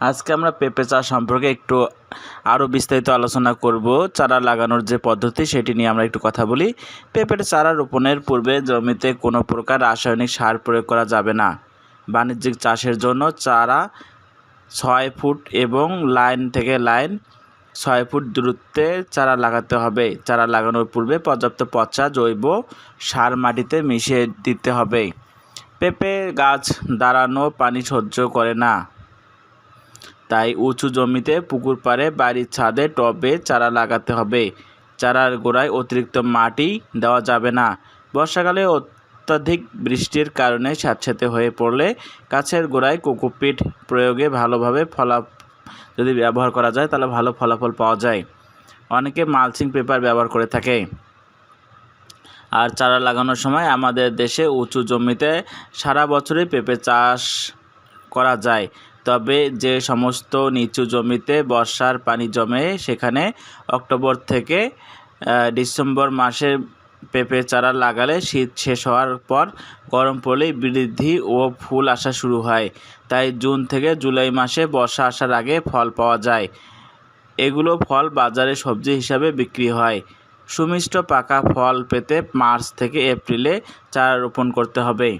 আজকে আমরা পেঁপে চাষ সম্পর্কে একটু আরও বিস্তারিত আলোচনা করব, চারা লাগানোর যে পদ্ধতি সেটি নিয়ে আমরা একটু কথা বলি। পেঁপের চারা রোপণের পূর্বে জমিতে কোনো প্রকার রাসায়নিক সার প্রয়োগ করা যাবে না। বাণিজ্যিক চাষের জন্য চারা ছয় ফুট এবং লাইন থেকে লাইন ছয় ফুট দূরত্বে চারা লাগাতে হবে। চারা লাগানোর পূর্বে পর্যাপ্ত পচা জৈব সার মাটিতে মিশিয়ে দিতে হবে। পেঁপে গাছ দাঁড়ানো পানি সহ্য করে না। তাই উঁচু জমিতে পুকুর পাড়ে বাড়ির ছাদে টবে চারা লাগাতে হবে। চারার গোড়ায় অতিরিক্ত মাটি দেওয়া যাবে না। বর্ষাকালে অত্যাধিক বৃষ্টির কারণে স্যাঁতস্যাঁতে হয়ে পড়লে গাছের গোড়ায় কোকোপিট প্রয়োগে ভালোভাবে ফলা, যদি ব্যবহার করা যায় তাহলে ভালো ফলাফল পাওয়া যায়। অনেকে মালচিং পেপার ব্যবহার করে থাকে। আর চারা লাগানোর সময় আমাদের দেশে উঁচু জমিতে সারা বছরই পেঁপে চাষ করা যায়। তবে যে সমস্ত নিচু জমিতে বর্ষার পানি জমে সেখানে অক্টোবর থেকে ডিসেম্বর মাসে পেঁপে চারা লাগালে শীত শেষ হওয়ার পর গরম পড়লেই বৃদ্ধি ও ফুল আসা শুরু হয়। তাই জুন থেকে জুলাই মাসে বর্ষা আসার আগে ফল পাওয়া যায়। এগুলো ফল বাজারে সবজি হিসাবে বিক্রি হয়। সুমিষ্ট পাকা ফল পেতে মার্চ থেকে এপ্রিলে চারা রোপণ করতে হবে।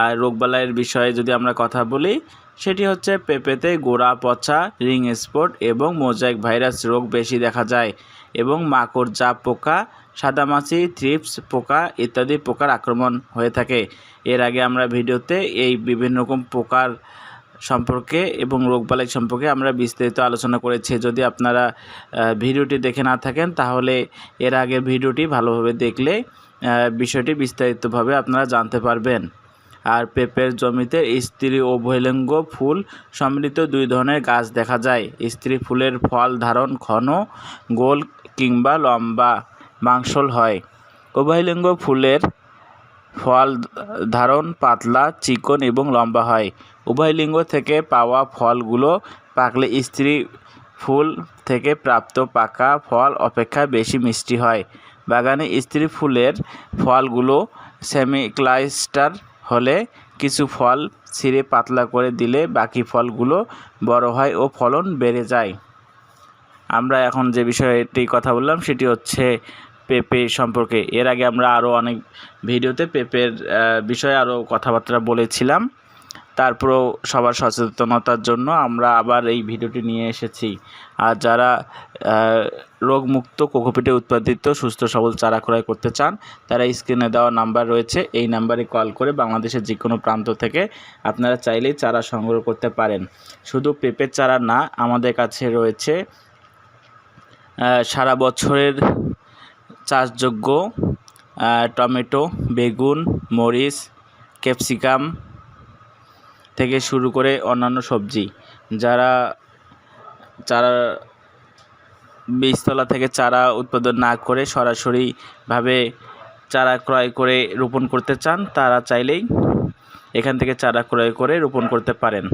আর রোগবালাইয়ের বিষয়ে যদি আমরা কথা বলি সেটি হচ্ছে পেঁপেতে গোড়া, পচা, রিং স্পট এবং মোজাইক ভাইরাস রোগ বেশি দেখা যায় এবং মাকড়, জাপ পোকা, সাদামাছি, থ্রিপস পোকা ইত্যাদি পোকার আক্রমণ হয়ে থাকে। এর আগে আমরা ভিডিওতে এই বিভিন্ন রকম পোকার সম্পর্কে এবং রোগবালাই সম্পর্কে আমরা বিস্তারিত আলোচনা করেছি। যদি আপনারা ভিডিওটি দেখে না থাকেন, তাহলে এর আগের ভিডিওটি ভালোভাবে দেখলে বিষয়টি বিস্তারিতভাবে আপনারা জানতে পারবেন। আর পেঁপের জমিতে স্ত্রী ও বহিলিঙ্গ ফুল সম্মিলিত দুই ধরনের গাছ দেখা যায়। স্ত্রী ফুলের ফল ধারণ ঘন, গোল কিংবা লম্বা, মাংসল হয়। উভয়লিঙ্গ ফুলের ফল ধারণ পাতলা, চিকন এবং লম্বা হয়। উভয় লিঙ্গ থেকে পাওয়া ফলগুলো পাকলে স্ত্রী ফুল থেকে প্রাপ্ত পাকা ফল অপেক্ষা বেশি মিষ্টি হয়। বাগানে স্ত্রী ফুলের ফলগুলো সেমিক্লাইস্টার হলে কিছু ফল ছিঁড়ে পাতলা করে দিলে বাকি ফলগুলো বড় হয় ও ফলন বেড়ে যায়। আমরা এখন যে বিষয়টি কথা বললাম, সেটি হচ্ছে পেঁপে সম্পর্কে। এর আগে আমরা আরও অনেক ভিডিওতে পেঁপের বিষয়ে আরও কথাবার্তা বলেছিলাম। তারপরেও সবার সচেতনতার জন্য আমরা আবার এই ভিডিওটি নিয়ে এসেছি। আর যারা রোগমুক্ত কোকোপিটে উৎপাদিত সুস্থ সবল চারা ক্রয় করতে চান, তারা স্ক্রিনে দেওয়া নাম্বার রয়েছে। এই নাম্বারে কল করে বাংলাদেশের যে কোনো প্রান্ত থেকে আপনারা চাইলেই চারা সংগ্রহ করতে পারেন। শুধু পেঁপের চারা না, আমাদের কাছে রয়েছে সারা বছরের চাষযোগ্য টমেটো, বেগুন, মরিচ, ক্যাপসিকাম থেকে শুরু করে অন্যান্য সবজি। যারা চারা বীজতলা থেকে চারা উৎপাদন না করে সরাসরিভাবে চারা ক্রয় করে রোপণ করতে চান, তারা চাইলেই এখান থেকে চারা ক্রয় করে রোপণ করতে পারেন।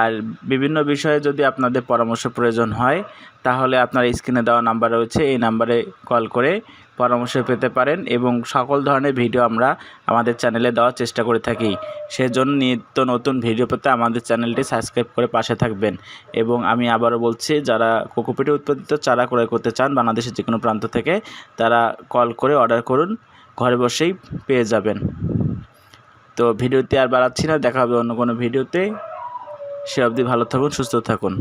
আর বিভিন্ন বিষয়ে যদি আপনাদের পরামর্শ প্রয়োজন হয়, তাহলে আপনার স্ক্রিনে দেওয়া নাম্বার রয়েছে, এই নাম্বারে কল করে পরামর্শ পেতে পারেন এবং সকল ধরনের ভিডিও আমরা আমাদের চ্যানেলে দেওয়ার চেষ্টা করে থাকি। সেজন্য নিত্য নতুন ভিডিও পেতে আমাদের চ্যানেলটি সাবস্ক্রাইব করে পাশে থাকবেন। এবং আমি আবারও বলছি, যারা কোকোপিটে উৎপাদিত চারা ক্রয় করতে চান বাংলাদেশের যে কোনো প্রান্ত থেকে, তারা কল করে অর্ডার করুন, ঘরে বসেই পেয়ে যাবেন। তো ভিডিওতে আর বাড়াচ্ছি না, দেখা হবে অন্য কোনো ভিডিওতে। সে অবধি ভালো থাকুন সুস্থ থাকুন।